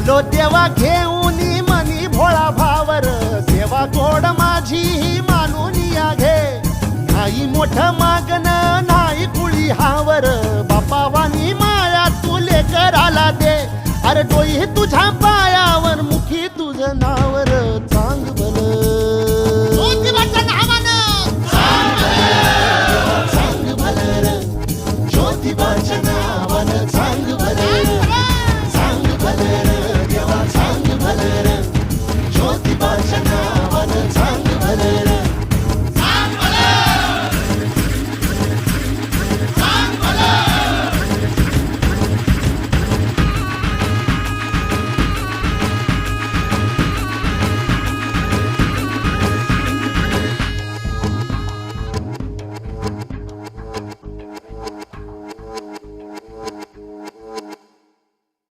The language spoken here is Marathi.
आलो देवा घेऊन मनी भोळा भावर. देवा गोड माझी ही मानून या घे. नाही मोठ मागण नाही कुळी हावर. बापावानी माया तो लेकर आला दे. अरे डोई तुझ्या पायावर मुखी तुझ नावर. चांग बल. ज्योतिबाच्या नावानं.